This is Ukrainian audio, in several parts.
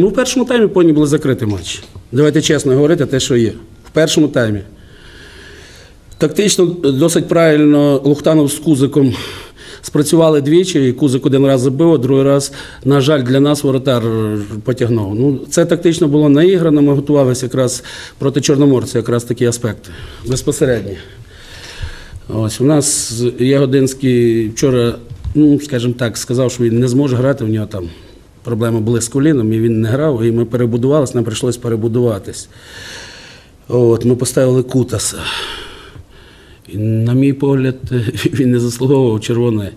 Ну, в першому таймі повинні були закрити матч. Давайте чесно говорити те, що є. В першому таймі. Тактично досить правильно Лухтанов з Кузиком спрацювали двічі, і Кузик один раз забив, а другий раз, на жаль, для нас воротар потягнув. Ну, це тактично було наіграно, ми готувалися якраз проти Чорноморця, якраз такі аспекти. Безпосередньо. Ось у нас Ягодинський вчора, ну скажімо так, сказав, що він не зможе грати. У нього там проблеми були з коліном, і він не грав. І ми перебудувалися, нам прийшлось перебудуватись. От, ми поставили Кутаса. І, на мій погляд, він не заслуговував червоної.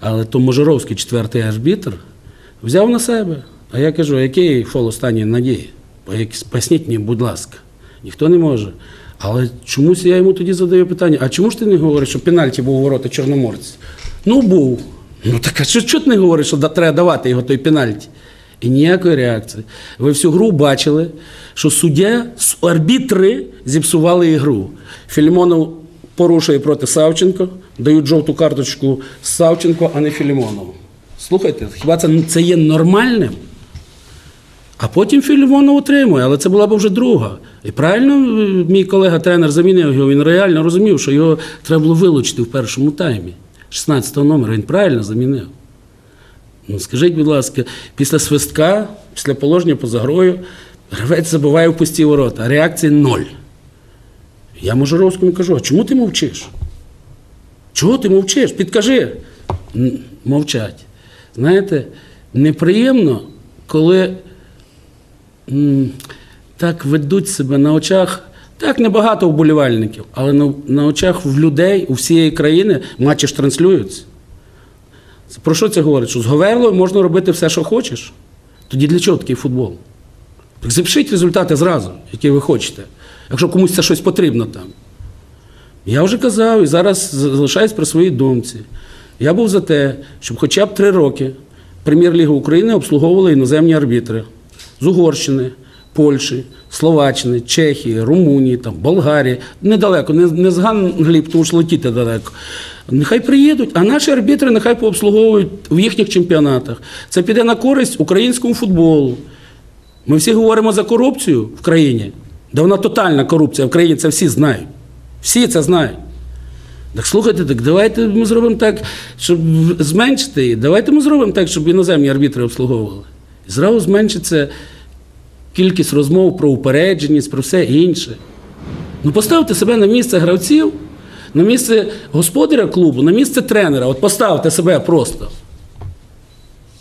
Але то Можоровський, четвертий арбітр, взяв на себе. А я кажу, який фол останньої надії? Пояс- Поясніть мені, будь ласка. Ніхто не може. Але чомусь я йому тоді задаю питання: а чому ж ти не говориш, що пенальті був у ворота Чорноморця? Ну, був. Ну так а що, що ти не говориш, що треба давати його той пенальті? І ніякої реакції. Ви всю гру бачили, що суддя, арбітри зіпсували ігру. Філімонов порушує проти Савченко, дають жовту карточку Савченко, а не Філімонову. Слухайте, хіба це, це є нормальним? А потім Філімонов отримує, але це була б вже друга. І правильно е, мій колега тренер замінив його. Він реально розумів, що його треба було вилучити в першому таймі. 16-го номера він правильно замінив. Ну, скажіть, будь ласка, після свистка, після положення поза грою, гравець забиває в пусті ворота, а реакції ноль. Я Можоровському кажу, а чому ти мовчиш? Чого ти мовчиш? Підкажи. Мовчать. Знаєте, неприємно, коли м, так ведуть себе на очах. Так, небагато вболівальників, але на, на очах в людей у всієї країни матчі ж транслюються. Про що це говорить? Що з Говерлою можна робити все, що хочеш? Тоді для чого такий футбол? Так запишіть результати зразу, які ви хочете, якщо комусь це щось потрібно там. Я вже казав і зараз залишаюсь при своїй думці. Я був за те, щоб хоча б три роки Прем'єр-ліга України обслуговували іноземні арбітри з Угорщини, Польщі, Словаччини, Чехії, Румунії, там, Болгарії. Недалеко, не, не з Гангліб, тому що летіти далеко. Нехай приїдуть, а наші арбітри нехай пообслуговують в їхніх чемпіонатах. Це піде на користь українському футболу. Ми всі говоримо за корупцію в країні. Де вона тотальна корупція в країні, це всі знають. Всі це знають. Так слухайте, так давайте ми зробимо так, щоб зменшити її. Давайте ми зробимо так, щоб іноземні арбітри обслуговували. І зразу зменшиться кількість розмов про упередженість, про все інше. Ну поставте себе на місце гравців, на місце господаря клубу, на місце тренера. От поставте себе просто.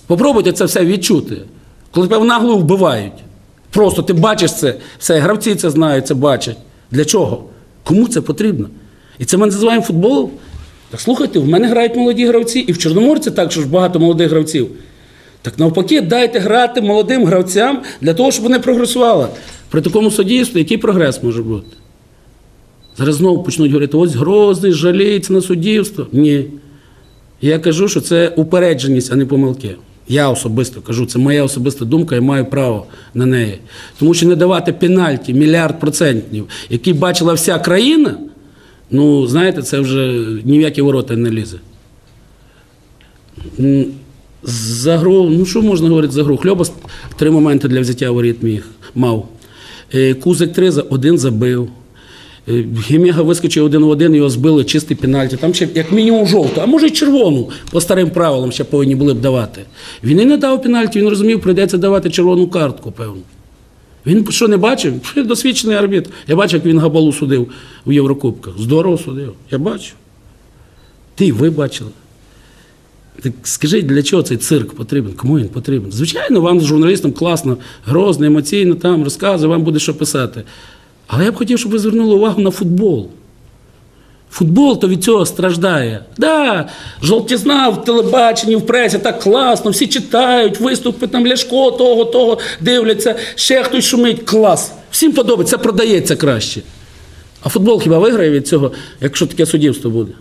Попробуйте це все відчути. Коли тебе в наглу вбивають. Просто ти бачиш це, все, гравці це знають, це бачать. Для чого? Кому це потрібно? І це ми називаємо футболом. Так слухайте, в мене грають молоді гравці, і в Чорноморці так, що ж багато молодих гравців. Так навпаки, дайте грати молодим гравцям для того, щоб вони прогресували. При такому суддівстві який прогрес може бути? Зараз знову почнуть говорити, ось Грозний жаліється на суддівство. Ні. Я кажу, що це упередженість, а не помилки. Я особисто кажу, це моя особиста думка, я маю право на неї. Тому що не давати пенальті мільярд процентів, які бачила вся країна, ну, знаєте, це вже ні в які ворота не лізе. За гру, ну що можна говорити за гру? Хльобас три моменти для взяття воріт міг мав. Е, Кузик три один забив. Е, Гімега вискочив один в один, його збили чистий пенальті. Там ще як мінімум жовту, а може й червону по старим правилам ще повинні були б давати. Він і не дав пенальті, він розумів, прийдеться давати червону картку, певно. Він що не бачив? Досвідчений арбітр. Я бачив, як він Габалу судив у Єврокубках. Здорово судив. Я бачу. Ти ви бачили. Так скажіть, для чого цей цирк потрібен? Кому він потрібен? Звичайно, вам, журналістам, класно, грозно, емоційно там розказує, вам буде що писати. Але я б хотів, щоб ви звернули увагу на футбол. Футбол то від цього страждає. Да, жовтізна в телебаченні, в пресі, так класно, всі читають, виступи там Ляшко, того, того, дивляться, ще хтось шумить. Клас. Всім подобається, продається краще. А футбол хіба виграє від цього, якщо таке суддівство буде?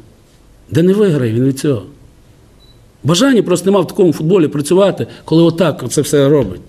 Де не виграє він від цього. Бажання просто нема в такому футболі працювати, коли отак це все робить.